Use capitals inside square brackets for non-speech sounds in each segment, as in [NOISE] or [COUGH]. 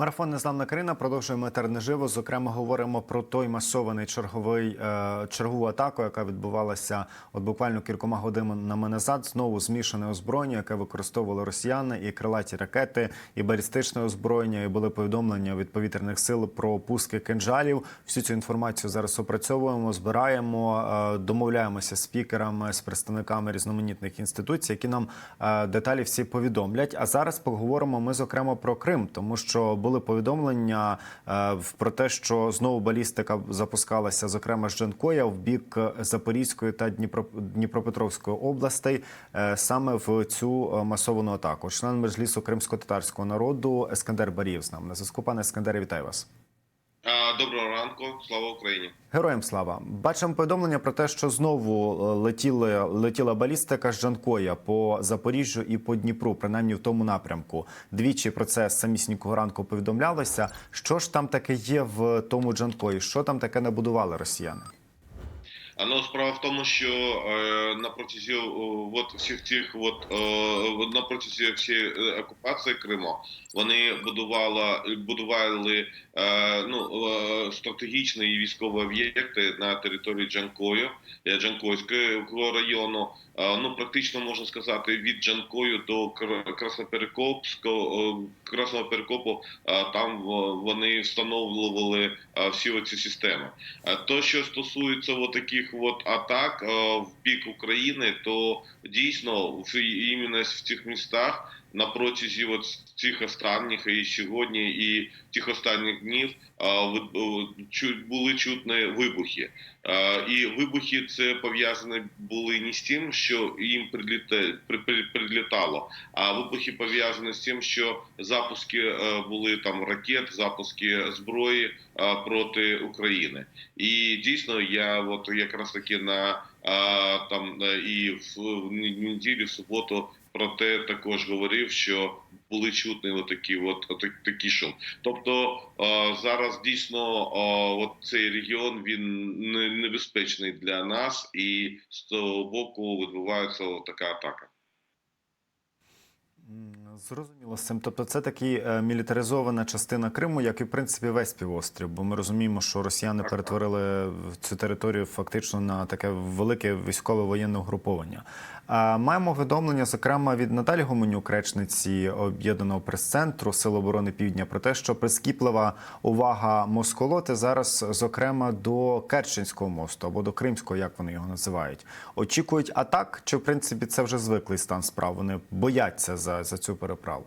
Марафон Незламна країна продовжуємо етер наживо. Зокрема, говоримо про той масований черговий е, чергову атаку, яка відбувалася от буквально кількома годинами назад. Знову змішане озброєння, яке використовували росіяни, і крилаті ракети, і балістичне озброєння. І були повідомлення від повітряних сил про пуски кинжалів. Всю цю інформацію зараз опрацьовуємо, збираємо, е, домовляємося з спікерами, з представниками різноманітних інституцій, які нам е, деталі всі повідомлять. А зараз поговоримо ми зокрема про Крим, тому що були повідомлення е, про те, що знову балістика запускалася, зокрема з Джанкоя, в бік Запорізької та Дніпро, Дніпропетровської областей, е, саме в цю е, масовану атаку. Член Межлісу кримсько-татарського народу Ескандер Барів з нами на зв'язку. Пане Ескандере, вітаю вас. Доброго ранку, слава Україні. Героям слава бачимо повідомлення про те, що знову е, летіли летіла балістика з Жанкоя по Запоріжжю і по Дніпру, принаймні в тому напрямку. Двічі про це з самісінького ранку повідомлялося. Що ж там таке є в тому Джанкої? Що там таке набудували росіяни? А, Ну, справа в тому, що е, на протязі о, от всіх цих от, е, на протязі всієї е, окупації Криму вони будували, будували е, ну, е, стратегічні військові об'єкти на території Джанкою, е, Джанкойського району. Е, ну, практично можна сказати, від Джанкою до Кр- Красноперекопського е, Красного Перекопу е, там е, вони встановлювали е, всі оці системи. А То, що стосується от таких от атак е, в бік України, то дійсно в іменно в цих містах на протязі от цих останніх і сьогодні, і тих останніх днів були чутні вибухи. І вибухи це пов'язані були не з тим, що їм прилітало, а вибухи пов'язані з тим, що запуски е, були там ракет, запуски зброї е, проти України. І дійсно, я от якраз таки на там е, і в, в неділю, в суботу про те також говорив, що були чутні отакі, от, от такі шум. Тобто зараз дійсно от цей регіон він небезпечний для нас, і з того боку відбувається така атака. Зрозуміло з цим. Тобто, це такі е, мілітаризована частина Криму, як і в принципі весь півострів. Бо ми розуміємо, що росіяни перетворили цю територію фактично на таке велике військове воєнне угруповання. Маємо повідомлення, зокрема від Наталі Гоменюк, речниці об'єднаного прес-центру Сил оборони Півдня, про те, що прискіплива увага Москолоти зараз, зокрема, до Керченського мосту або до Кримського, як вони його називають. Очікують атак, чи в принципі це вже звиклий стан справ? Вони бояться за, за цю переправу.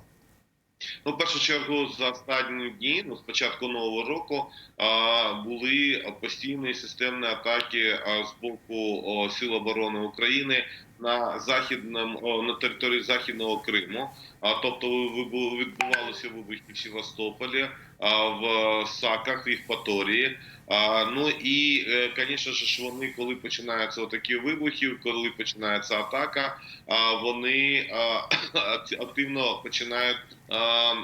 Ну, в першу чергу, за останні дні, ну, з початку нового року, а, були постійні системні атаки а, з боку о, Сил оборони України на західному на території західного Криму. А тобто відбувалися вибухи в Севастополі, а, в Саках, в Євпаторії. Ну і, звісно ж, вони, коли починаються такі вибухи, коли починається атака, а, вони активно починають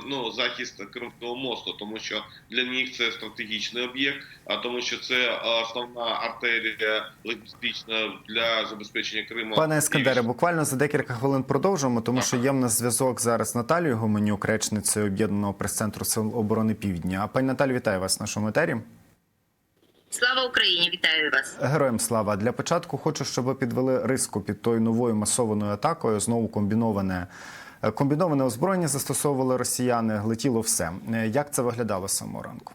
ну, захист Кримського мосту, тому що для них це стратегічний об'єкт, а тому що це основна артерія логістична для забезпечення Криму. Пане Ескандере, буквально за декілька хвилин продовжимо, тому що є в нас зв'язок зараз з Наталією Гуменюк, речницею об'єднаного прес-центру Сил оборони Півдня. Пані Наталі, вітаю вас в нашому етері. Слава Україні! Вітаю вас. Героям слава для початку хочу, щоб ви підвели риску під тою новою масованою атакою. Знову комбіноване комбіноване озброєння застосовували росіяни. Летіло все. Як це виглядало самого ранку?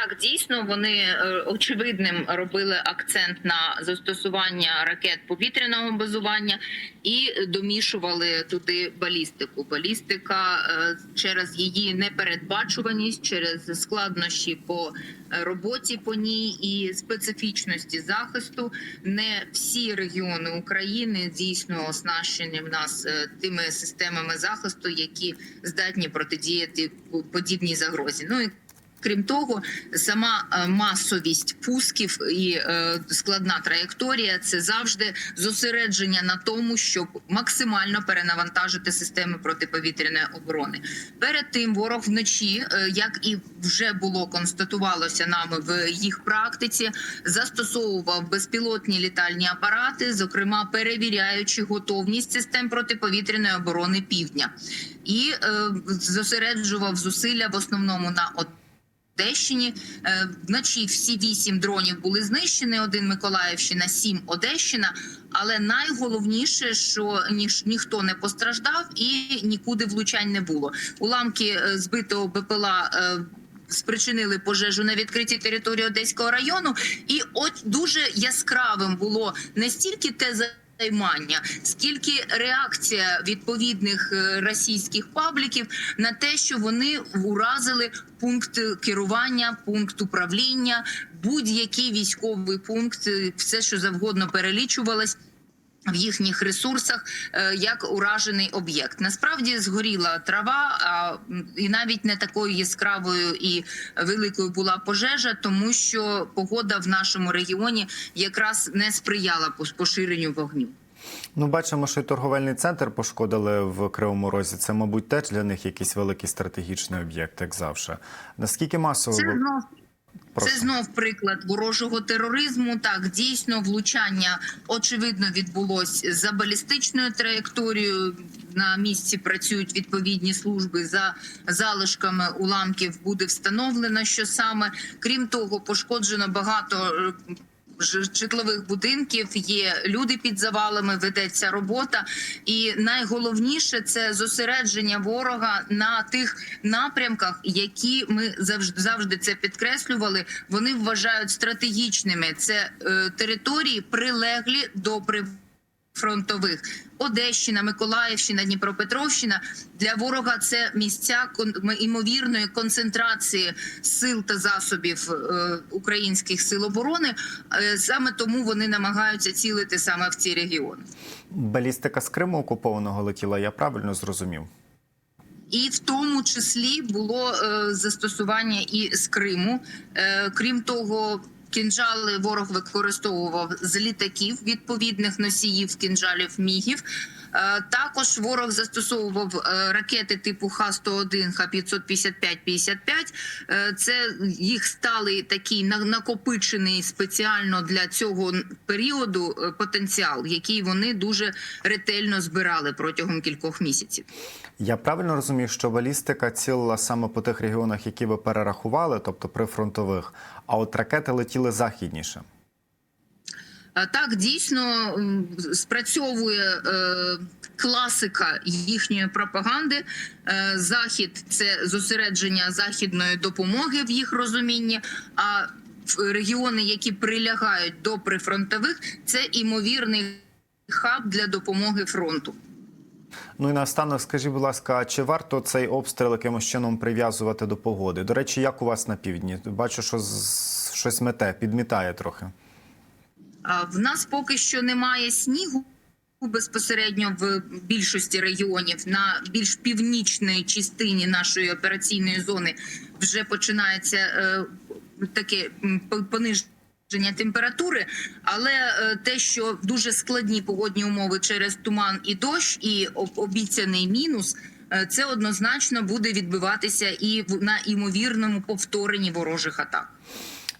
Так, дійсно, вони е, очевидним робили акцент на застосування ракет повітряного базування і домішували туди балістику. Балістика е, через її непередбачуваність, через складнощі по е, роботі по ній і специфічності захисту. Не всі регіони України дійсно оснащені в нас тими системами захисту, які здатні протидіяти подібній загрозі. Ну і Крім того, сама е, масовість пусків і е, складна траєкторія це завжди зосередження на тому, щоб максимально перенавантажити системи протиповітряної оборони. Перед тим ворог вночі, е, як і вже було констатувалося нами в їх практиці, застосовував безпілотні літальні апарати, зокрема перевіряючи готовність систем протиповітряної оборони півдня, і зосереджував зусилля в основному на Одещині. Е, Вночі всі вісім дронів були знищені. Один Миколаївщина, сім Одещина. Але найголовніше, що ніж ніхто не постраждав і нікуди влучань не було. Уламки е, збитого БПЛА. е, Спричинили пожежу на відкритій території Одеського району, і от дуже яскравим було не стільки те займання, скільки реакція відповідних е, російських пабліків на те, що вони уразили пункт керування, пункт управління, будь-який військовий пункт, е, все що завгодно перелічувалось. В їхніх ресурсах е, як уражений об'єкт насправді згоріла трава, а і навіть не такою яскравою і великою була пожежа, тому що погода в нашому регіоні якраз не сприяла поширенню вогню. Ну, бачимо, що й торговельний центр пошкодили в Кривому Розі. Це, мабуть, теж для них якийсь великий стратегічний об'єкт, як завжди. Наскільки масово Це. Це знов приклад ворожого тероризму. Так, дійсно, влучання очевидно відбулось за балістичною траєкторією. На місці працюють відповідні служби за залишками уламків. Буде встановлено, що саме крім того, пошкоджено багато. Житлових будинків є люди під завалами, ведеться робота, і найголовніше це зосередження ворога на тих напрямках, які ми завжди завжди це підкреслювали. Вони вважають стратегічними. Це е, території прилеглі до прифронтових. Одещина, Миколаївщина, Дніпропетровщина для ворога це місця імовірної концентрації сил та засобів е, українських сил оборони. Е, Саме тому вони намагаються цілити саме в ці регіони. балістика з Криму окупованого летіла, я правильно зрозумів? І в тому числі було е, застосування і з Криму. Крім того, кінжали ворог використовував з літаків відповідних носіїв кінжалів мігів. Е, також ворог застосовував е, ракети типу Х-101, Х-555-55. Е, це їх сталий такий на- накопичений спеціально для цього періоду потенціал, який вони дуже ретельно збирали протягом кількох місяців. Я правильно розумію, що балістика цілила саме по тих регіонах, які ви перерахували, тобто прифронтових, а от ракети летіли західніше. А Так, дійсно спрацьовує е, класика їхньої пропаганди. Е, Захід це зосередження західної допомоги в їх розумінні. А регіони, які прилягають до прифронтових, це імовірний хаб для допомоги фронту. Ну і наостанок, скажіть, будь ласка, чи варто цей обстріл якимось чином прив'язувати до погоди? До речі, як у вас на півдні? Бачу, що з- щось мете, підмітає трохи. В нас поки що немає снігу. Безпосередньо в більшості регіонів на більш північної частині нашої операційної зони вже починається е, таке по- пониження температури, але е, те, що дуже складні погодні умови через туман і дощ, і обіцяний мінус, е, це однозначно буде відбиватися і в- на імовірному повторенні ворожих атак.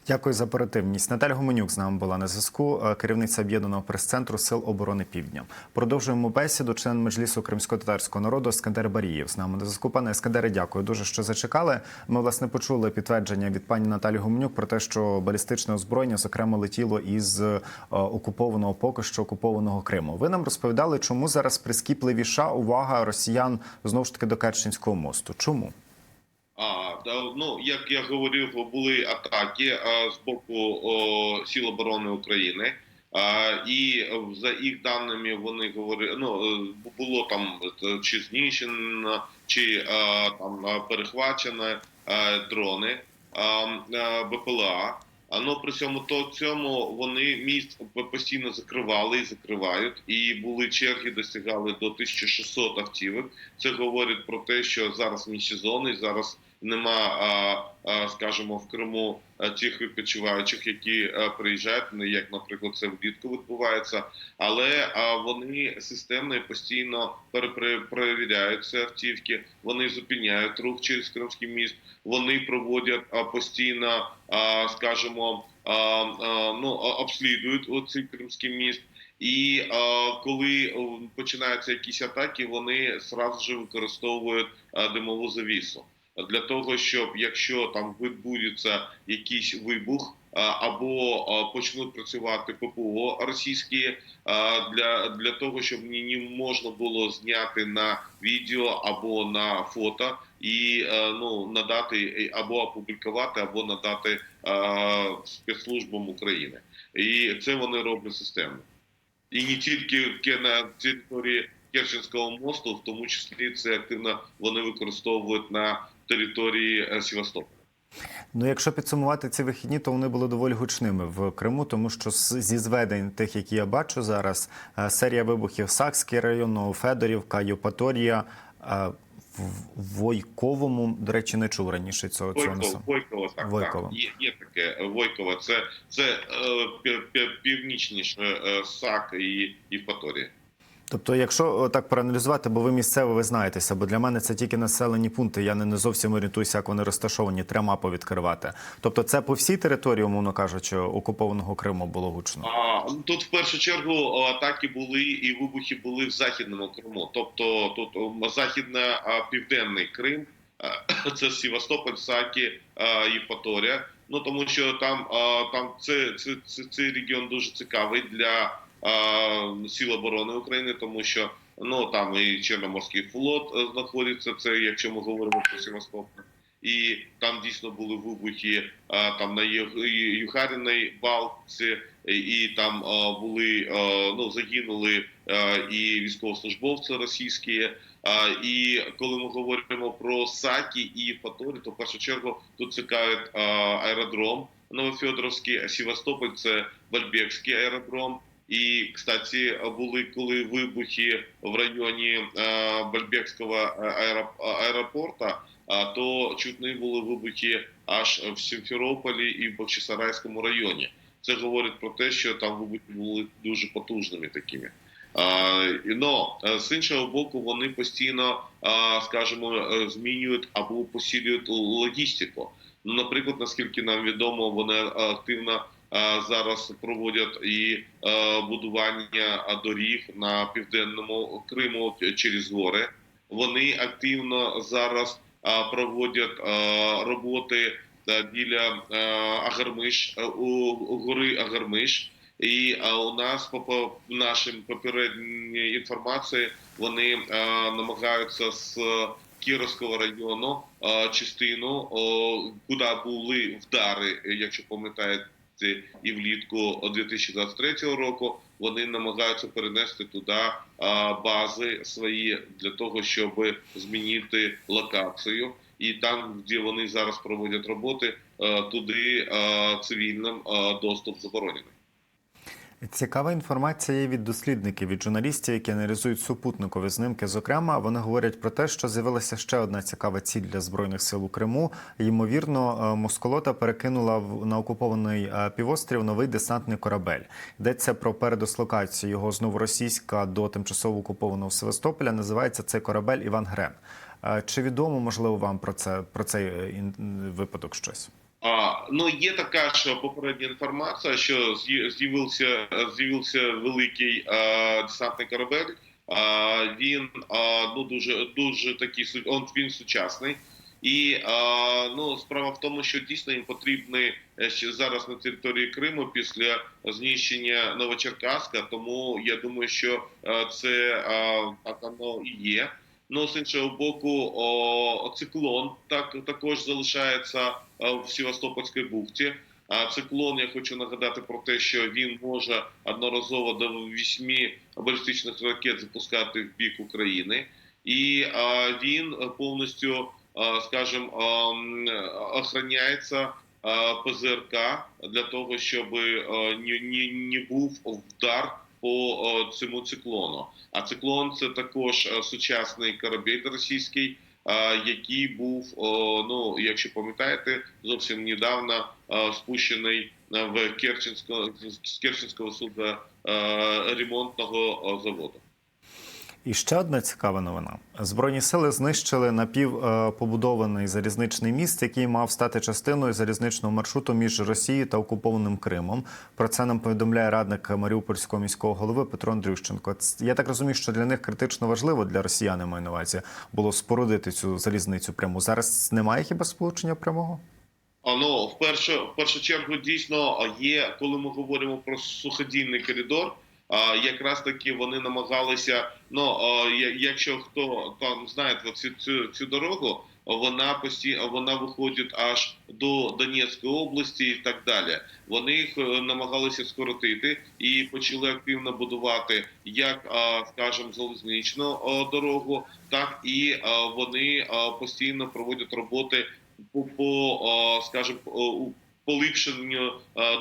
Дякую за оперативність. Наталя Гуменюк з нами була на зв'язку, е, керівниця об'єднаного прес-центру Сил оборони Півдня. Продовжуємо бесіду. Член меджлісу кримсько-татарського народу Скандер Барієв з нами на зв'язку. Пане Скандере, дякую дуже, що зачекали. Ми власне почули підтвердження від пані Наталі Гуменюк про те, що балістичне озброєння зокрема летіло із е, окупованого поки що окупованого Криму. Ви нам розповідали, чому зараз прискіпливіша увага росіян знову ж таки до Керченського мосту. Чому? А ну як я говорив, були атаки а, з боку о, Сил оборони України. А, і за їх даними вони говорили, ну е, було там е, чи знищено, чи е, там перехвачено е, дрони е, БПЛА. А ну при цьому то цьому вони міст постійно закривали і закривають, і були черги, досягали до 1600 автівок. Це говорить про те, що зараз міжсезонний, зараз нема, скажімо, в Криму а, тих відпочиваючих, які а, приїжджають, ну, як, наприклад, це влітку відбувається, але вони системно і постійно перевіряють автівки, вони зупиняють рух через Кримський міст, вони проводять постійно, скажімо, ну, обслідують оцей Кримський міст. І е, коли починаються якісь атаки, вони зразу ж використовують е, димову завісу для того, щоб якщо там відбудеться якийсь вибух. е, Або е, почнуть працювати ППО російські е, для, для того, щоб не, можна було зняти на відео або на фото і ну надати або опублікувати, або надати спецслужбам України, і це вони роблять системно. І не тільки на території Керченського мосту, в тому числі це активно вони використовують на території е, Севастополя. Ну, якщо підсумувати ці вихідні, то вони були доволі гучними в Криму, тому що зі зведень тих, які я бачу зараз, е, серія вибухів Сакський район, Новофедорівка, Євпаторія. е, В Войковому, до речі, не чув раніше цього цього Войково. Войково, так, Войково. так. Є, є таке Войково. Це, це е, пів- пів- північніше е, САК і Євпаторія. Тобто, якщо так проаналізувати, бо ви місцево ви знаєтеся, бо для мене це тільки населені пункти. Я не, не зовсім орієнтуюся, як вони розташовані. Треба мапу відкривати. Тобто, це по всій території, умовно кажучи, окупованого Криму було гучно. А, тут в першу чергу атаки були і вибухи були в західному Криму. Тобто тут о, західна південний Крим, [COUGHS] це Севастополь, Сакі, Євпаторія. Ну тому що там, там це, це, це, цей регіон дуже цікавий для Сил оборони України, тому що ну там і Чорноморський флот е, знаходиться. Це якщо ми говоримо про Севастополь. І там дійсно були вибухи а, там на Ю- Ю- Юхаріній балці, і, там а, були ну загинули і військовослужбовці російські. І коли ми говоримо про Сакі і Євпаторію, то в першу чергу тут цікавить аеродром Новофедоровський, а Севастополь це Бальбекський аеродром. І, кстати, були коли вибухи в районі Бальбекського аероп- аеропорта, а, то чутні були вибухи аж в Сімферополі і в Бахчисарайському районі. Це говорить про те, що там вибухи були дуже потужними такими. Но е, з іншого боку, вони постійно, скажімо, е, змінюють або посилюють логістику. Ну, наприклад, наскільки нам відомо, вони активно зараз проводять і е, будування доріг на південному Криму через гори. Вони активно зараз проводять роботи біля Агармиш у, гори Агармиш. І у нас по нашим попередній інформації вони намагаються з Кіровського району частину, куди були вдари, якщо пам'ятаєте, і влітку 2023 року. Вони намагаються перенести туди бази свої для того, щоб змінити локацію. І там, де вони зараз проводять роботи, туди цивільним доступ заборонений. Цікава інформація є від дослідників, від журналістів, які аналізують супутникові знімки. Зокрема, вони говорять про те, що з'явилася ще одна цікава ціль для збройних сил у Криму. Ймовірно, е, Москолота перекинула на окупований е, півострів новий десантний корабель. Йдеться про передислокацію його з новоросійська до тимчасово окупованого Севастополя. Називається цей корабель Іван Грен. Е, Чи відомо можливо вам про це про цей випадок щось? А, ну є така ж попередня інформація, що з'я- з'явився з'явився великий а, десантний корабель. А, він а, ну дуже дуже такий он він сучасний. І а, ну справа в тому, що дійсно їм потрібні е, ще зараз на території Криму після знищення Новочеркаська. Тому я думаю, що е, це а, так воно і є. Ну з іншого боку, о, циклон так також залишається в Севастопольській бухті. А циклон, я хочу нагадати про те, що він може одноразово до вісьми балістичних ракет запускати в бік України, і він повністю, скажімо, охороняється ПЗРК для того, щоб не був вдар по цьому циклону. А циклон це також сучасний корабель російський. Який був, ну якщо пам'ятаєте, зовсім недавно спущений в Керченського з Керченського суду ремонтного заводу. І ще одна цікава новина: збройні сили знищили напівпобудований залізничний міст, який мав стати частиною залізничного маршруту між Росією та окупованим Кримом. Про це нам повідомляє радник Маріупольського міського голови Петро Андрющенко. Я так розумію, що для них критично важливо для росіян, маю на увазі, було спорудити цю залізницю пряму. Зараз немає хіба сполучення прямого? Ну, в першу, в першу чергу дійсно є, коли ми говоримо про суходільний коридор. Якраз таки вони намагалися. Ну якщо хто там знає цю, цю, цю дорогу, вона постійно вона виходить аж до Донецької області і так далі. Вони їх е, намагалися скоротити і почали активно будувати як, скажімо, залізничну дорогу, так і вони постійно проводять роботи по, по скажімо, поліпшенню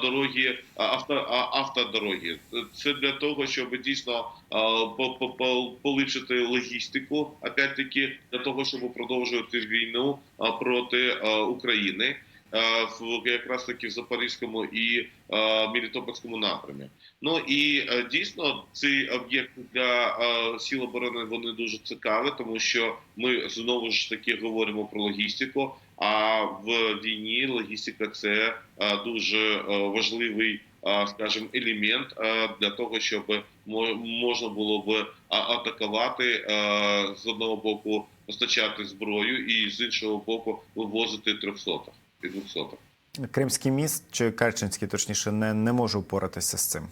дороги авто, а, автодороги. Це для того, щоб дійсно по- по- по- поліпшити логістику, опять-таки для того, щоб продовжувати війну проти України. А, В якраз таки в Запорізькому і а, Мелітопольському напрямі. Ну і е, дійсно цей об'єкт для е, сіл оборони вони дуже цікаві, тому що ми знову ж таки говоримо про логістику. А в війні логістика це е, дуже е, важливий, е, скажімо, елемент е, для того, щоб мо- можна було б атакувати е, з одного боку, постачати зброю, і з іншого боку вивозити трьохсотих і двохсотих. Кримський міст чи Керченський, точніше, не, не може впоратися з цим.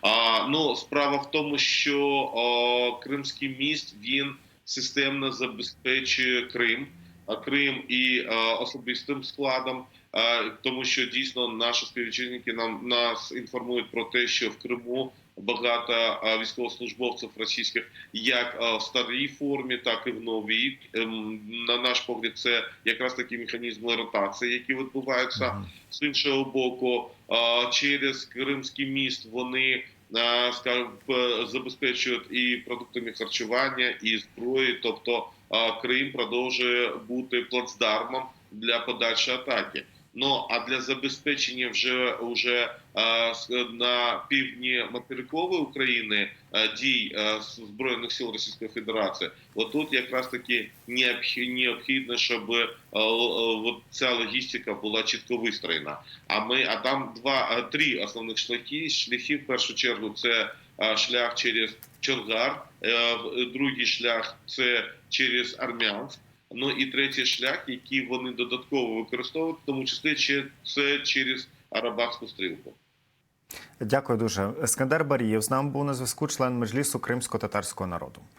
А, ну, справа в тому, що а, Кримський міст він системно забезпечує Крим, а Крим і а, особистим складом, тому що дійсно наші співвітчизники нам нас інформують про те, що в Криму багато військовослужбовців російських як в старій формі, так і в новій. Ем, На наш погляд, це якраз такі механізми ротації, які відбуваються з іншого боку, через Кримський міст вони скажімо, забезпечують і продуктами харчування, і зброї. Тобто Крим продовжує бути плацдармом для подальшої атаки. Ну а для забезпечення вже уже на півдні материкової України дій збройних сил Російської Федерації, отут якраз таки необхі- необхідно, щоб от ця логістика була чітко вистроєна. А ми, а там два, три основних шляхи. Шляхи в першу чергу це шлях через Чонгар, другий шлях це через Армянськ. Ну і третій шлях, який вони додатково використовують, в тому числі чи- це через Арабатську стрілку. Дякую дуже. Ескандер Барієв з нами був на зв'язку член Меджлісу кримсько-татарського народу.